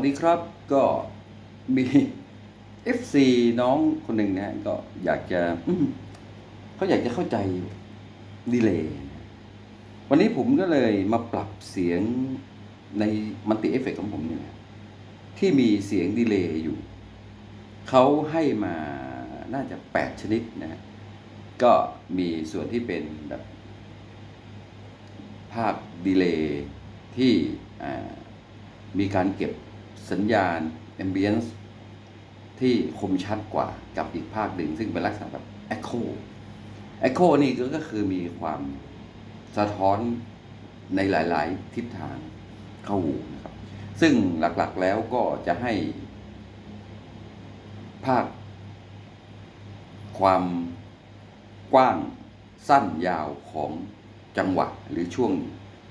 วัสดีครับก็มี FC น้องคนหนึ่งนะฮะก็อยากจะเขาอยากจะเข้าใจดีเลยวันนี้ผมก็เลยมาปรับเสียงในมัลติเอฟเฟกของผมเนี่ยที่มีเสียงดีเลย์อยู่ เขาให้มาน่าจะ 8 ชนิดนะฮะก็มีส่วนที่เป็นแบบ ภาพดีเลย์ที่มีการเก็บ สัญญาณ ambience ที่คมชัดกว่ากับอีกภาคหนึ่งซึ่งเป็นลักษณะแบบ echo echo นี่ก็คือมีความสะท้อนในหลาย ๆ ทิศทางเข้าหูนะครับ ซึ่งหลัก ๆ แล้วก็จะให้ภาค ความกว้างสั้นยาวของจังหวะหรือช่วง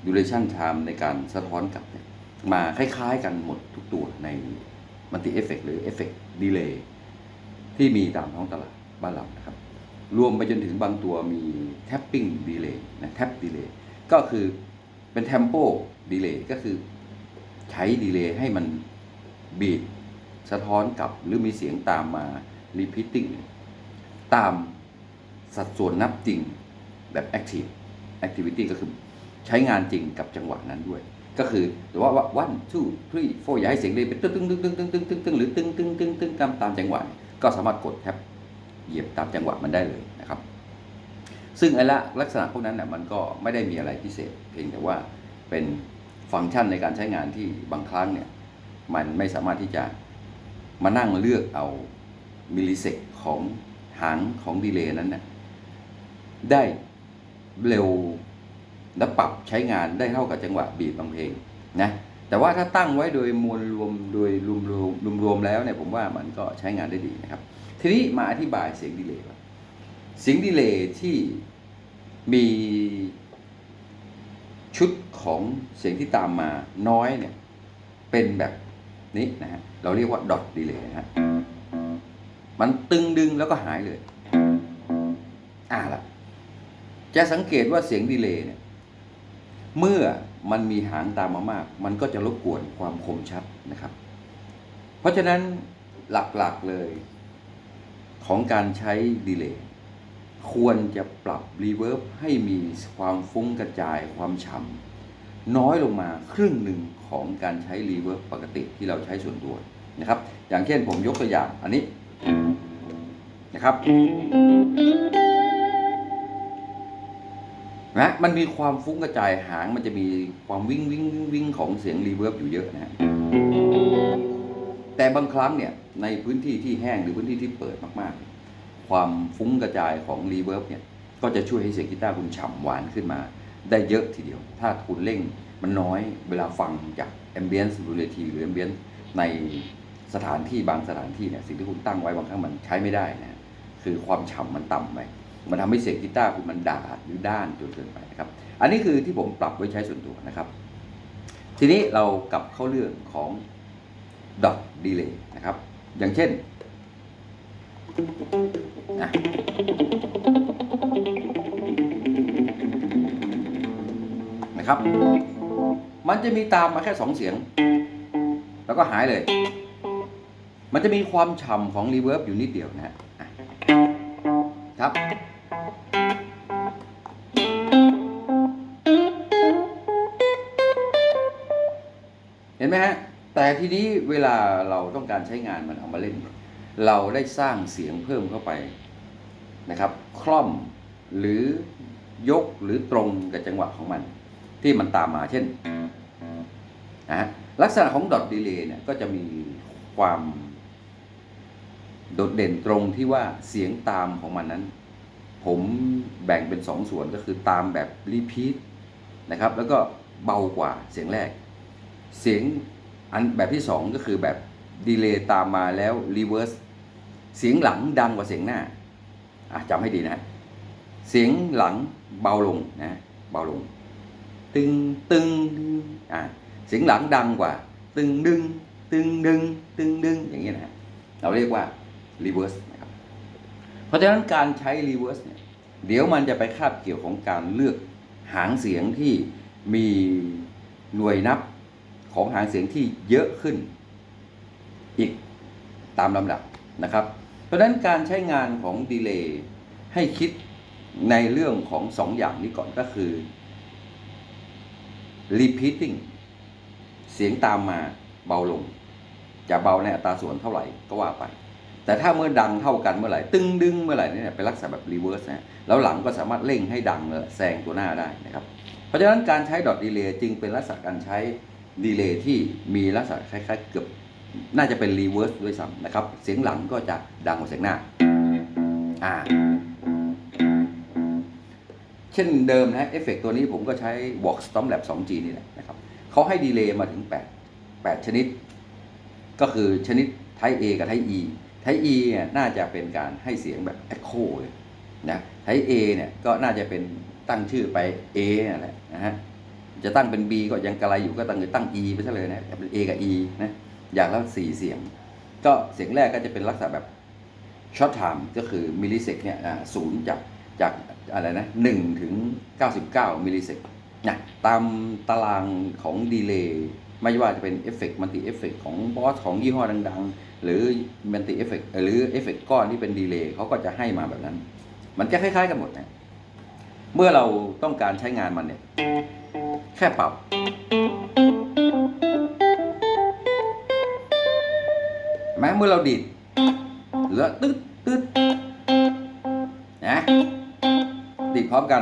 duration time ในการสะท้อนกลับเนี่ย มาคล้ายๆกันหมดทุกตัวในมัลติเอฟเฟกหรือเอฟเฟกดีเลย์ที่มีตามท้องตลาดบ้านเรานะครับ รวมไปจนถึงบางตัวมี tapping delay นะ tap delay ก็คือเป็น tempo delay ก็คือใช้ดีเลย์ให้มันบีดสะท้อนกลับหรือมีเสียงตามมา repeating ตามสัดส่วนนับจริงแบบ active activity ก็คือใช้งานจริงกับจังหวะนั้นด้วย ก็คือหรือว่า one two three four อย่าให้เสียงเลยเป็นตึ้งตึ้งตึ้งตึ้งตึ้งตึ้งตึ้งตึ้งหรือตึ้งตึ้งตึ้งตึ้งตามตามจังหวะก็สามารถกดแท็บเหยียบตามจังหวะมันได้เลยนะครับ ซึ่งไอ้ละลักษณะพวกนั้นน่ะมันก็ไม่ได้มีอะไรพิเศษ เพียงแต่ว่าเป็นฟังก์ชันในการใช้งานที่บางครั้งเนี่ยมันไม่สามารถที่จะมานั่งเลือกเอามิลลิเซกของหางของดีเลย์นั้นน่ะได้เร็ว และปรับใช้งานได้เท่ากับจังหวะบีบบางเพลงนะแต่ว่าถ้าตั้งไว้โดยมวลรวมโดยรวมรวมรวมรวมแล้วเนี่ยผมว่ามันก็ใช้งานได้ดีนะครับ ทีนี้มาอธิบายเสียงดีเลย์ก่เสียงดีเลย์ที่มีชุดของเสียงที่ตามมาน้อยเนี่ยเป็นแบบนี้นะฮะเราเรียกว่าดอทดีเลย์นะฮะมันตึงดึงแล้วก็หายเลย อ่าล่ะ จะสังเกตว่าเสียงดีเลย์เนี่ย เมื่อมันมีหางตามมามาก มันก็จะรบกวนความคมชัดนะครับ เพราะฉะนั้นหลักๆเลยของการใช้ดีเลย์ควรจะปรับรีเวิร์บให้มีความฟุ้งกระจายความฉ่ำน้อยลงมาครึ่งหนึ่งของการใช้รีเวิร์บปกติที่เราใช้ส่วนตัวนะครับ อย่างเช่นผมยกตัวอย่างอันนี้นะครับ นะมันมีความฟุ้งกระจายหางมันจะมีความวิ่งวิ่งวิ่งวิ่งของเสียงรีเวิร์บอยู่เยอะนะฮะแต่บางครั้งเนี่ยในพื้นที่ที่แห้งหรือพื้นที่ที่เปิดมากๆ ความฟุ้งกระจายของรีเวิร์บเนี่ยก็จะช่วยให้เสียงกีตาร์คุณฉ่ำหวานขึ้นมา ได้เยอะทีเดียว ถ้าคุณเร่งมันน้อยเวลาฟังจากแอมเบียนซ์บนเวทีหรือแอมเบียนซ์ในสถานที่บางสถานที่เนี่ยสิ่งที่คุณตั้งไว้บางครั้งมันใช้ไม่ได้นะคือความฉ่ำมันต่ำไป มันทำให้เสียงกีตาร์คุณมันดาดหรือด้านจนเกินไปนะครับ อันนี้คือที่ผมปรับไว้ใช้ส่วนตัวนะครับ ทีนี้เรากลับเข้าเรื่องของดอทดีเลย์นะครับ อย่างเช่นอะนะครับ มันจะมีตามมาแค่สองเสียง แล้วก็หายเลย มันจะมีความฉ่ำของรีเวิร์บอยู่นิดเดียวนะฮะอะครับ นไหมฮะ แต่ทีนี้เวลาเราต้องการใช้งานมันเอามาเล่น เราได้สร้างเสียงเพิ่มเข้าไปนะครับ คล่อมหรือยกหรือตรงกับจังหวะของมัน ที่มันตามมาเช่นนะฮะลักษณะของดอทดีเลย์เนี่ยก็จะมีความโดดเด่นตรงที่ว่าเสียงตามของมันนั้น ผมแบ่งเป็นสองส่วนก็คือตามแบบรีพีทนะครับ แล้วก็เบากว่าเสียงแรก เสียงอันแบบที่สองก็คือแบบดีเลย์ตามมาแล้วรีเวิร์สเสียงหลังดังกว่าเสียงหน้าอะจำให้ดีนะ เสียงหลังเบาลงนะเบาลง ตึงตึงอ่าเสียงหลังดังกว่า ตึงดึง ตึงดึง ตึงดึงอย่างนี้นะเราเรียกว่า reverse นะครับเพราะฉะนั้นการใช้ reverse เนี่ยเดี๋ยวมันจะไปคาบเกี่ยวของการเลือกหางเสียงที่มีหน่วยนับ ของหางเสียงที่เยอะขึ้น อีกตามลำดับนะครับ เพราะฉะนั้นการใช้งานของดีเลย์ให้คิดในเรื่องของสองอย่างนี้ก่อนก็คือ repeating เสียงตามมาเบาลง จะเบาในอัตราส่วนเท่าไหร่ก็ว่าไป แต่ถ้าเมื่อดังเท่ากันเมื่อไหร่ ตึงดึงเมื่อไหร่เนี่ยเป็นลักษณะแบบรีเวิร์สนะแล้วหลังก็สามารถเร่งให้ดังแซงตัวหน้าได้นะครับ เพราะฉะนั้นการใช้ดอทดีเลย์จึงเป็นลักษณะการใช้ ดีเลย์ที่มีลักษณะคล้ายๆเกือบน่าจะเป็นรีเวิร์สด้วยซ้ำนะครับ เสียงหลังก็จะดังกว่าเสียงหน้าอ่าเช่นเดิมนะเอฟเฟกตัวนี้ผมก็ใช้ Vox Storm Lab 2G นี่แหละนะครับเขาให้ดีเลย์มาถึง 8 8 ชนิด ก็คือชนิด Type A กับ Type E Type E เนี่ยน่าจะเป็นการให้เสียงแบบ Echo เลยนะ Type A เนี่ยก็น่าจะเป็นตั้งชื่อไป A นั่นแหละนะฮะ จะตั้งเป็น B ก็ยังกระไรอยู่ก็ตั้งตั้ง E ไปซะเลยนะเป็น A กับ E นะอย่างละสี่เสียง ก็เสียงแรกก็จะเป็นลักษณะแบบช็อตไทม์ก็คือมิลลิเซกเนี่ยศูนย์จากจากอะไรนะหนึ่งถึงเก้าสิบเก้ามิลลิเซกนะตามตารางของดีเลย์ไม่ว่าจะเป็นเอฟเฟกต์มัลติเอฟเฟกต์ของบอสของยี่ห้อดัง ๆ หรือมัลติเอฟเฟกต์หรือเอฟเฟกต์ก้อนที่เป็นดีเลย์เขาก็จะให้มาแบบนั้น มันจะคล้ายๆกันหมดนะเมื่อเราต้องการใช้งานมันเนี่ย แค่ปรับแม้เมื่อเราดีดเหลือตึ๊ดตึ๊ดนะดีดพร้อมกัน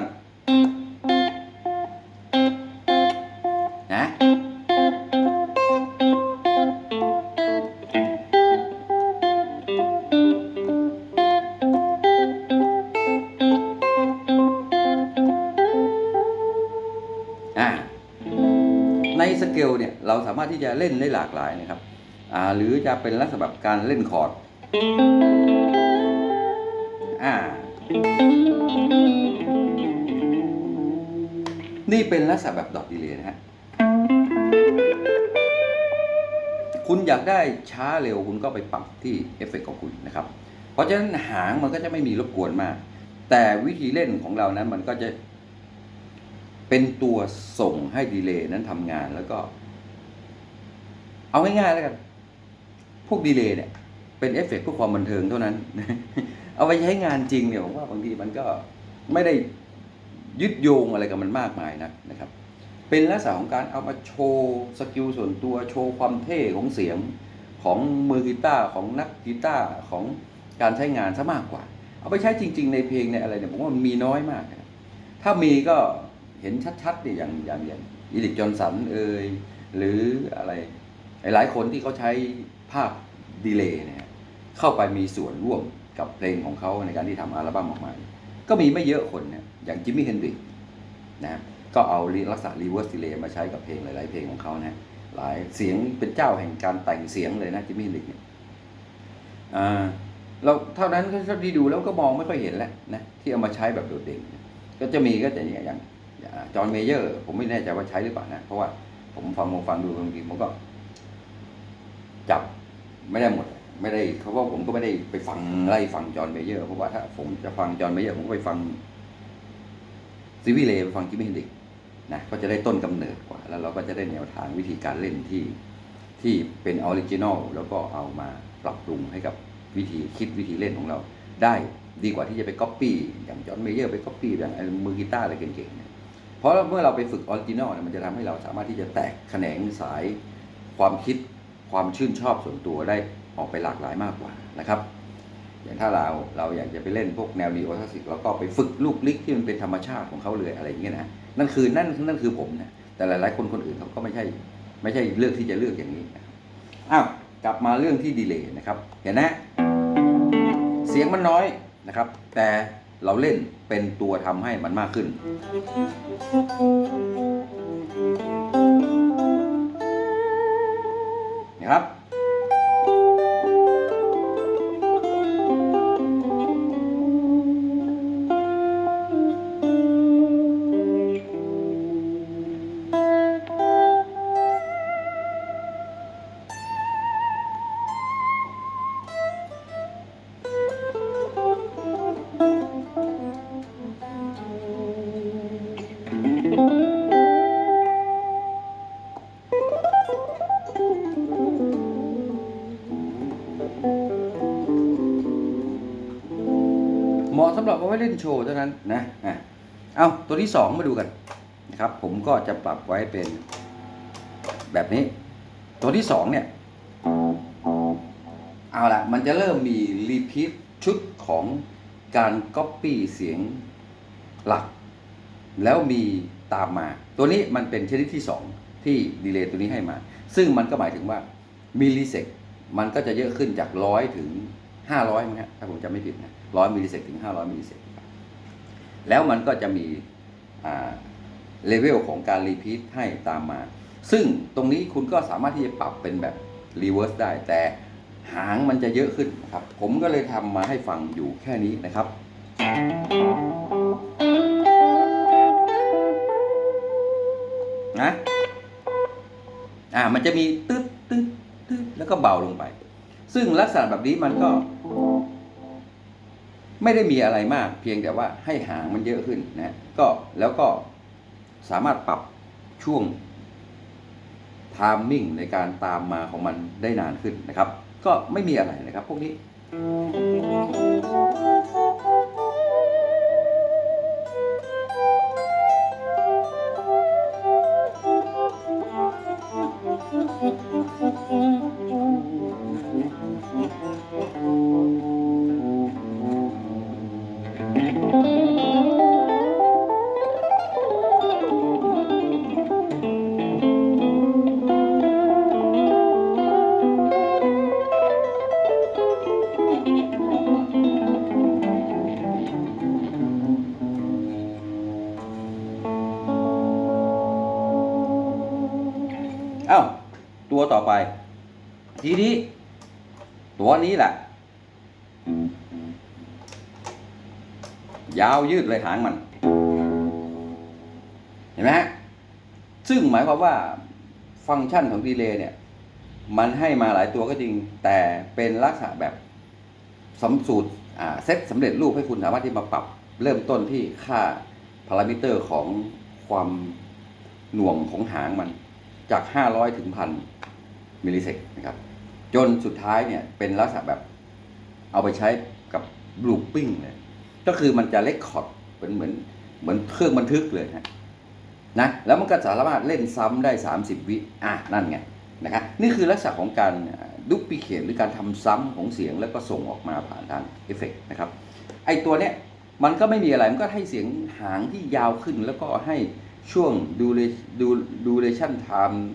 เกลเนี่ยเราสามารถที่จะเล่นได้หลากหลายนะครับหรือจะเป็นลักษณะแบบการเล่นคอร์ดอ่านี่เป็นลักษณะแบบดอทดีเลย์นะฮะ คุณอยากได้ช้าเร็วคุณก็ไปปรับที่เอฟเฟกต์ของคุณนะครับ เพราะฉะนั้นหางมันก็จะไม่มีรบกวนมาก แต่วิธีเล่นของเรานั้นมันก็จะ เป็นตัวส่งให้ดีเลย์นั้นทำงานแล้วก็ เอาง่ายๆแล้วกัน พวกดีเลย์เนี่ย เป็นเอฟเฟกต์เพื่อความบันเทิงเท่านั้น เอาไปใช้งานจริงเนี่ยผมว่าบางทีมันก็ไม่ได้ยึดโยงอะไรกับมันมากมายนักนะครับ เป็นลักษณะของการเอามาโชว์สกิลส่วนตัวโชว์ความเท่ของเสียงของมือกีตาร์ของนักกีตาร์ของการใช้งานซะมากกว่า เอาไปใช้จริง ๆ ในเพลงในอะไรเนี่ยผมว่ามันมีน้อยมาก ถ้ามีก็ เห็นชัดๆเนี่ยอย่างอย่างอย่างอีลิกจอห์นสันเอ่ยหรืออะไร หลายคนที่เขาใช้ภาพดีเลย์เนี่ยเข้าไปมีส่วนร่วมกับเพลงของเขาในการที่ทำอัลบั้มออกมา ก็มีไม่เยอะคนเนี่ยอย่างจิมมี่เฮนดริกนะก็เอาลักษณะรีเวิร์สดีเลย์มาใช้กับเพลงหลายๆเพลงของเขานะหลายเสียงเป็นเจ้าแห่งการแต่งเสียงเลยนะจิมมี่เฮนดริกเนี่ยอ่าเราเท่านั้นก็เท่าที่ดูแล้วก็มองไม่ค่อยเห็นแล้วนะที่เอามาใช้แบบโดดเด่นก็จะมีก็จะอย่อย่าง จอห์นเมเยอร์ ผมไม่แน่ใจว่าใช้หรือเปล่านะ เพราะว่าผมฟังผมฟังดูบางทีผมก็จับไม่ได้หมด ไม่ได้เขาะว่าผมก็ไม่ได้ไปฟังไล่ฟังจอห์นเมเยอร์เพราะว่าถ้าผมจะฟังจอห์นเมเยอร์ผมก็ไปฟังซีวีเลไปฟังจิมมี่เฮนดิกนะก็จะได้ต้นกำเนิดกว่า แล้วเราก็จะได้แนวทางวิธีการเล่นที่ที่เป็นออริจินอลแล้วก็เอามาปรับปรุงให้กับวิธีคิดวิธีเล่นของเรา ได้ดีกว่าที่จะไปก๊อปปี้อย่างจอห์นเมเยอร์ไปก๊อปปี้อย่างมือกีตาร์อะไรเก่งๆ เพราะเมื่อเราไปฝึกออริจินอลเนี่ยมันจะทำให้เราสามารถที่จะแตกแขนงสายความคิดความชื่นชอบส่วนตัวได้ออกไปหลากหลายมากกว่านะครับ อย่างถ้าเราเราอยากจะไปเล่นพวกแนวดีโอทัสิกเราก็ไปฝึกลูกลิกที่มันเป็นธรรมชาติของเขาเลยอะไรอย่างเงี้ยนะนั่นคือนั่นนั่นคือผมนะแต่หลาย ๆ คนคนอื่นเขาก็ไม่ใช่ไม่ใช่เลือกที่จะเลือกอย่างนี้นะอ้าวกลับมาเรื่องที่ดีเลย์นะครับ เห็นนะเสียงมันน้อยนะครับ แต่ เราเล่นเป็นตัวทำให้มันมากขึ้น นะครับ หมาหรับเอาไว้เล่นโชว์เท่านั้นนะอะเอาตัวที่สองมาดูกันนะครับ ผมก็จะปรับไว้เป็นแบบนี้ ตัวที่สองเนี่ย เอาละมันจะเริ่มมีรีพีทชุดของการก๊อปปี้เสียงหลัก แล้วมีตามมา ตัวนี้มันเป็นชนิดที่ 2 ที่ดีเลย์ตัวนี้ให้มา ซึ่งมันก็หมายถึงว่ามิลลิเซกมันก็จะเยอะขึ้นจากร้อยถึง 500มั้งฮะถ้าผมจำไม่ผิดนะร้อยมิลลิเซกถึง500มิลลิเซกแล้วมันก็จะมีเลเวลของการรีพีทให้ตามมา ซึ่งตรงนี้คุณก็สามารถที่จะปรับเป็นแบบรีเวิร์สได้ แต่หางมันจะเยอะขึ้นนะครับ ผมก็เลยทำมาให้ฟังอยู่แค่นี้นะครับนะอ่ามันจะมีตึ๊ดตึ๊ดตึ๊ดแล้วก็เบาลงไป ซึ่งลักษณะแบบนี้มันก็ ไม่ได้มีอะไรมาก เพียงแต่ว่าให้หางมันเยอะขึ้นนะก็แล้วก็สามารถปรับช่วงไทมิ่งในการตามมาของมันได้นานขึ้นนะครับ ก็ไม่มีอะไรนะครับพวกนี้ ตัวต่อไป ทีนี้ ตัวนี้แหละ ยาวยืดเลยหางมัน เห็นไหมฮะซึ่งหมายความว่าฟังก์ชันของดีเลย์เนี่ย มันให้มาหลายตัวก็จริง แต่เป็นลักษณะแบบสมสูตรอ่าเซตสำเร็จรูปให้คุณสามารถที่มาปรับเริ่มต้นที่ค่าพารามิเตอร์ของความหน่วงของหางมันจาก 500 ถึงพัน มิลลิเซกนะครับ จนสุดท้ายเนี่ยเป็นลักษณะแบบเอาไปใช้กับลูปปิ้งเลย ก็คือมันจะเลคคอร์ดเป็นเหมือนเหมือนเครื่องบันทึกเลยนะนะแล้วมันก็สามารถเล่นซ้ำได้ 30 วิอะนั่นไงนะครับนี่คือลักษณะของการดุปปิเคทหรือการทำซ้ำของเสียงแล้วก็ส่งออกมาผ่านทางเอฟเฟกต์นะครับไอตัวเนี้ยมันก็ไม่มีอะไร มันก็ให้เสียงหางที่ยาวขึ้นแล้วก็ให้ช่วงดูเลดูดูเลชั่นไทม์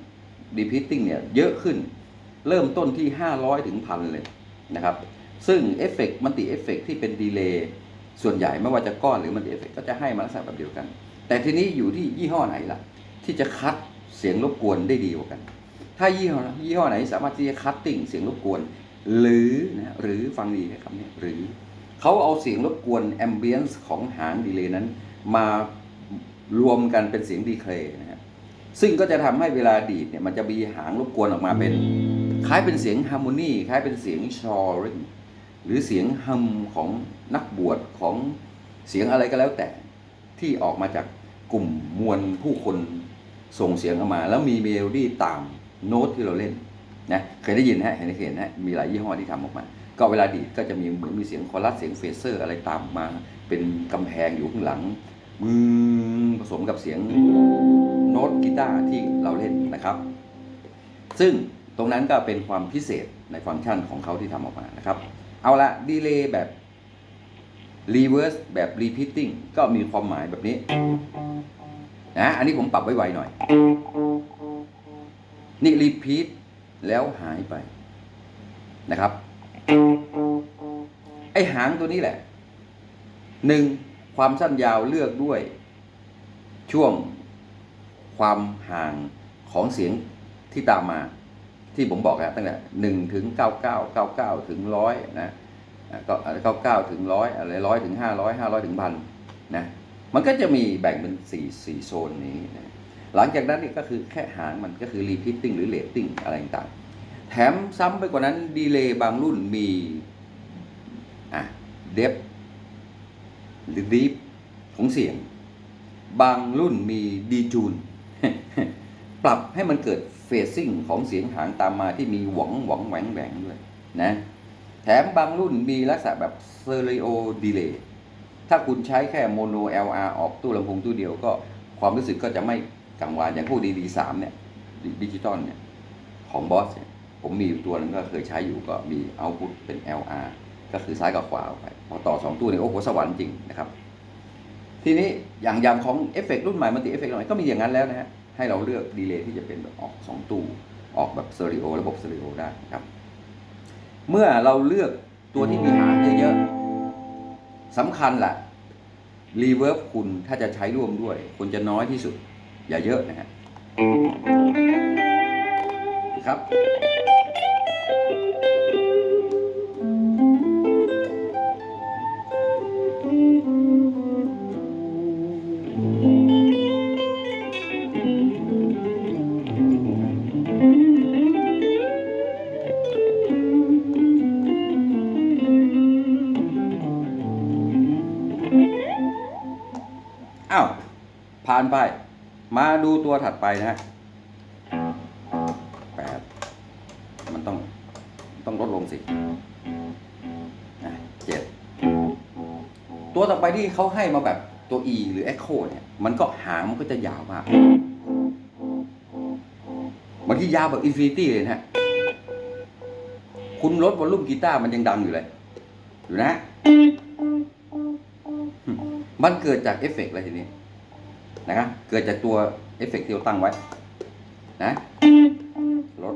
ดีพิทติ้งเนี่ยเยอะขึ้น เริ่มต้นที่ 500 ถึงพันเลยนะครับ ซึ่งเอฟเฟกต์มันติเอฟเฟกต์ที่เป็นดีเลย์ส่วนใหญ่ไม่ว่าจะก้อนหรือมันติเอฟเฟกต์ก็จะให้มาลักษณะแบบเดียวกัน แต่ทีนี้อยู่ที่ยี่ห้อไหนล่ะ ที่จะคัดเสียงรบกวนได้ดีกว่ากัน ถ้ายี่ห้อยี่ห้อไหนสามารถที่จะคัตติ้งเสียงรบกวน หรือนะหรือฟังดีนะครับเนี่ยหรือเขาเอาเสียงรบกวนแอมเบียนซ์ของหางดีเลย์นั้น มารวมกันเป็นเสียงดีเคลย์นะครับ ซึ่งก็จะทำให้เวลาดีดเนี่ยมันจะมีหางรบกวนออกมาเป็นคล้ายเป็นเสียงฮาร์โมนีคล้ายเป็นเสียงชอริงหรือเสียงฮัมของนักบวชของเสียงอะไรก็แล้วแต่ที่ออกมาจากกลุ่มมวลผู้คนส่งเสียงออกมา แล้วมีเมโลดี้ตามโน้ตที่เราเล่นนะเคยได้ยินฮะเห็นเห็นฮะมีหลายยี่ห้อที่ทำออกมา ก็เวลาดีดก็จะมีเหมือนมีเสียงคอรัสเสียงเฟเซอร์อะไรตามมา เป็นกำแพงอยู่ข้างหลัง มือผสมกับเสียงโน้ตกีตาร์ที่เราเล่นนะครับ ซึ่งตรงนั้นก็เป็นความพิเศษในฟังก์ชันของเขาที่ทำออกมานะครับ เอาละดีเลย์แบบ reverse แบบ repeating ก็มีความหมายแบบนี้นะอันนี้ผมปรับไว้ไวหน่อย นี่ repeat แล้วหายไปนะครับ ไอหางตัวนี้แหละหนึ่ง ความสั้นยาวเลือกด้วย ช่วงความห่างของเสียงที่ตามมา ที่ผมบอกแล้วตั้งแต่หนึ่งถึงเก้าเก้าเก้าเก้าถึงร้อยนะก็เก้าเก้าถึงร้อยอะไรร้อยถึงห้าร้อยห้าร้อยถึงพันนะมันก็จะมีแบ่งเป็นสี่สี่โซนนี้นะหลังจากนั้นนี่ก็คือแค่หางมันก็คือ repeating หรือ rating อะไรต่างแถมซ้ำไปกว่านั้นดีเลย์บางรุ่นมีอะ depth หรือ deep ของเสียง บางรุ่นมีดีจูน ปรับให้มันเกิดเฟซซิ่งของเสียงหางตามมาที่มีหวังหวังแหวงแหวงด้วยนะแถมบางรุ่นมีลักษณะแบบเซอริโอดีเลย์ถ้าคุณใช้แค่โมโน LR ออกตู้ลำโพงตู้เดียวก็ความรู้สึกก็จะไม่กังวานอย่างพวก DD3 เนี่ยดิจิตอลเนี่ยของบอสเนี่ยผมมีตัวนึงก็เคยใช้อยู่ก็มีเอาพุตเป็น LR ก็คือซ้ายกับขวาออกไปพอต่อสองตู้เนี่ยโอ้โหสวรรค์จริงนะครับ ทีนี้อย่างยางของเอฟเฟกรุ่นใหม่มันติเอฟเฟกต์ใหม่ก็มีอย่างนั้นแล้วนะฮะให้เราเลือกดีเลย์ที่จะเป็นแบบออกสองตู้ออกแบบสเตอริโอระบบสเตอริโอได้นะครับ เมื่อเราเลือกตัวที่มีหางเยอะๆสำคัญแหละรีเวิร์บคุณถ้าจะใช้ร่วมด้วยคุณจะน้อยที่สุด อย่าเยอะนะฮะครับ ไปมาดูตัวถัดไปนะฮะแปดมันต้องต้องลดลงสิเจ็ดตัวต่อไปที่เขาให้มาแบบตัว E หรือ Echo เนี่ย มันก็หางมันก็จะยาวมากบางทียาวแบบอินฟินิตี้เลยนะฮะคุณลดวอลลุ่มกีตาร์มันยังดังอยู่เลย อยู่นะ มันเกิดจากเอฟเฟกต์อะไรทีนี้ นะครับเกิดจากตัวเอฟเฟกต์ที่เราตั้งไว้ นะลด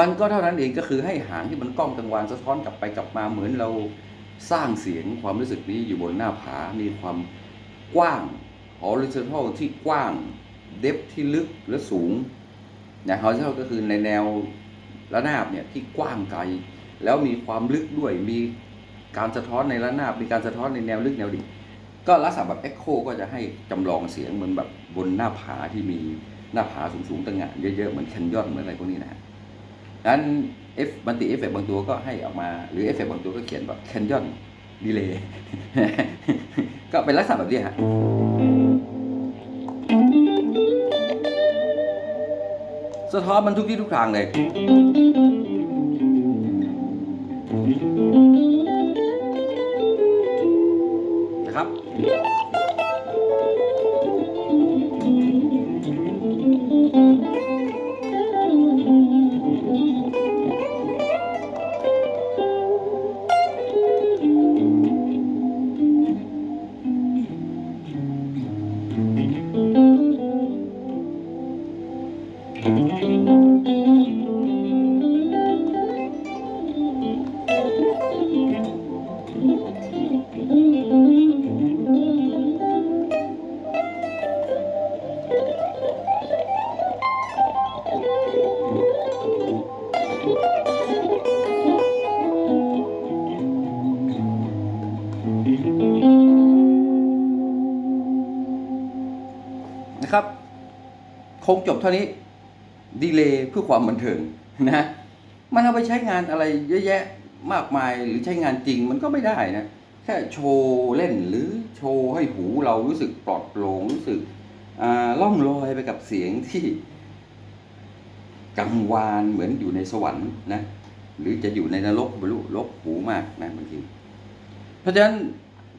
มันก็เท่านั้นเองก็คือให้หางที่มันก้องกังวานสะท้อนกลับไปกลับมาเหมือนเราสร้างเสียงความรู้สึกนี้อยู่บนหน้าผา มีความกว้าง horizontal ที่กว้าง depth ที่ลึกและสูงอย่าง horizontal ก็คือในแนวระนาบเนี่ยที่กว้างไกล แล้วมีความลึกด้วยมีการสะท้อนในระนาบ มีการสะท้อนในแนวลึกแนวดิ่ง ก็ลักษณะแบบ echo ก็จะให้จำลองเสียงเหมือนแบบบนหน้าผาที่มีหน้าผาสูงๆตั้งงานเยอะๆเหมือนแคนยอนเหมือนอะไรพวกนี้นะฮะนั้นเอฟมันติเอฟเฟกบางตัวก็ให้ออกมาหรือเอฟเฟกบางตัวก็เขียนแบบแคนยอนดีเลย์ก็เป็นลักษณะแบบนี้ฮะสะท้อนมันทุกที่ทุกทางเลย นะครับ คงจบเท่านี้ ดีเลย์เพื่อความบันเทิงนะมันเอาไปใช้งานอะไรเยอะแยะมากมายหรือใช้งานจริงมันก็ไม่ได้นะ แค่โชว์เล่นหรือโชว์ให้หูเรารู้สึกปลอดโปร่งรู้สึกล่องลอยไปกับเสียงที่กังวานเหมือนอยู่ในสวรรค์นะหรือจะอยู่ในนรกไม่รู้ลกหูมากนะบางทีเพราะฉะนั้น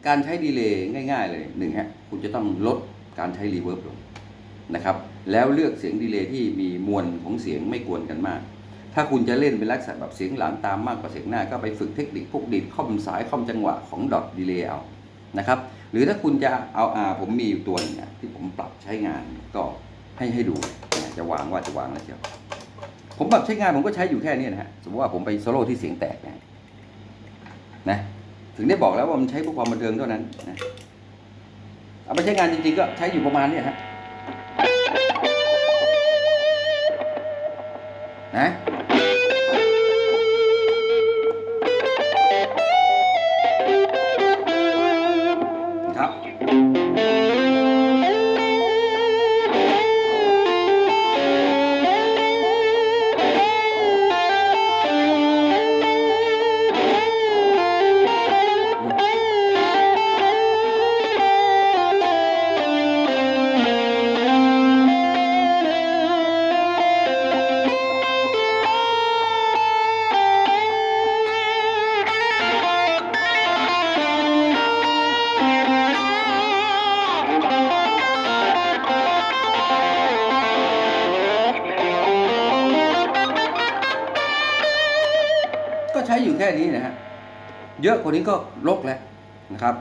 การใช้ดีเลย์ง่ายๆเลยหนึ่งฮะคุณจะต้องลดการใช้รีเวิร์บลงนะครับแล้วเลือกเสียงดีเลย์ที่มีมวลของเสียงไม่กวนกันมาก ถ้าคุณจะเล่นเป็นลักษณะแบบเสียงหลังตามมากกว่าเสียงหน้า ก็ไปฝึกเทคนิคพวกดีดค่อมสายค่อมจังหวะของดอทดีเลย์เอานะครับหรือถ้าคุณจะเอาอาผมมีอยู่ตัวหนึงที่ผมปรับใช้งานก็ให้ให้ดูจะวางว่าจะวางอะไรเชียวผมปรับใช้งานผมก็ใช้อยู่แค่นี้นะฮะสมมติว่าผมไปโซโล่ที่เสียงแตกนะนะ ถึงได้บอกแล้วว่ามันใช้เพื่อความบันเทิงเท่านั้นนะเอาไปใช้งานจริงๆก็ใช้อยู่ประมาณเนี้ยฮะนะ เยอะกว่านี้ก็ลกแล้วนะครับ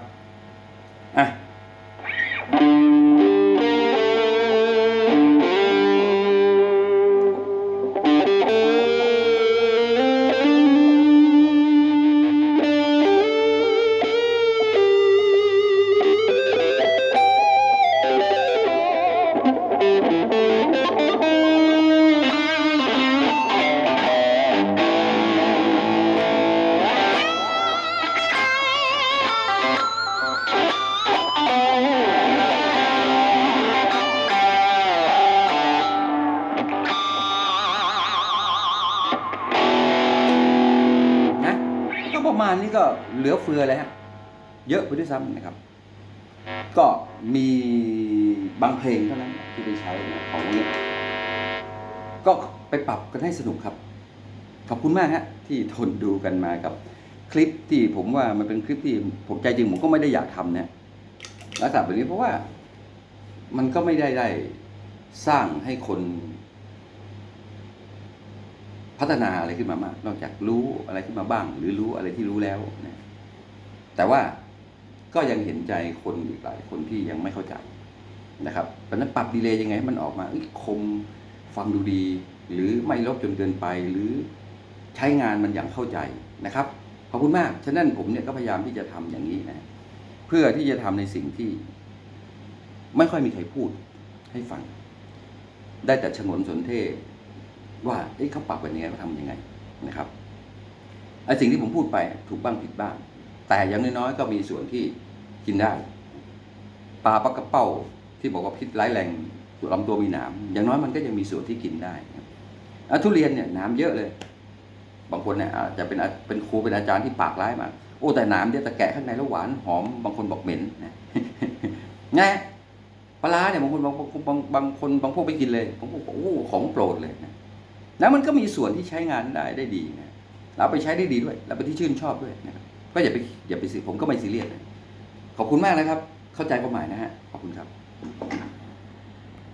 เหลือเฟือเลยฮะเยอะไปด้วยซ้ำนะครับ ก็มีบางเพลงเท่านั้นที่ได้ใช้นะของนี้ก็ไปปรับกันให้สนุกครับ ขอบคุณมากฮะที่ทนดูกันมากับคลิปที่ผมว่ามันเป็นคลิปที่ผมใจจริงผมก็ไม่ได้อยากทำนะลักษณะแบบนี้เพราะว่ามันก็ไม่ได้ได้สร้างให้คนพัฒนาอะไรขึ้นมามาก นอกจากรู้อะไรขึ้นมาบ้าง หรือรู้อะไรที่รู้แล้วนะ แต่ว่าก็ยังเห็นใจคนอีกหลายคนที่ยังไม่เข้าใจนะครับเพราะนั้นปรับดีเลย์ยังไงให้มันออกมาคมฟังดูดี หรือไม่ลบจนเกินไปหรือใช้งานมันอย่างเข้าใจนะครับขอบคุณมาก ฉะนั้นผมเนี่ยก็พยายามที่จะทำอย่างนี้นะเพื่อที่จะทำในสิ่งที่ ไม่ค่อยมีใครพูดให้ฟัง ได้แต่ฉงนสนเทศว่าเอ๊ะเขาปรับกันยังไงเขาทำยังไงนะครับไอ้สิ่งที่ผมพูดไปถูกบ้างผิดบ้าง แต่อย่างน้อยๆก็มีส่วนที่กินได้ ปลาปลากระเป้าที่บอกว่าพิษร้ายแรงลำตัวมีหนามอย่างน้อยมันก็ยังมีส่วนที่กินได้ครับอะทุเรียนเนี่ยหนามเยอะเลย บางคนเนี่ยอาจจะเป็นเป็นครูเป็นอาจารย์ที่ปากร้ายมากโอ้แต่หนามเนี่ยแต่แกะข้างในแล้วหวานหอมบางคนบอกเหม็นนะไงปลาเนี่ยบางคนบางบางบางคนบางพวกไม่กินเลยบางพวกบอกโอ้ของโปรดเลยนะแล้วมันก็มีส่วนที่ใช้งานได้ได้ดีนะเราไปใช้ได้ดีด้วยเราไปที่ชื่นชอบด้วยนะครับ ก็อย่าไปอย่าไปสิผมก็ไม่ซีเรียสขอบคุณมากนะครับ เข้าใจความหมายนะฮะขอบคุณครับ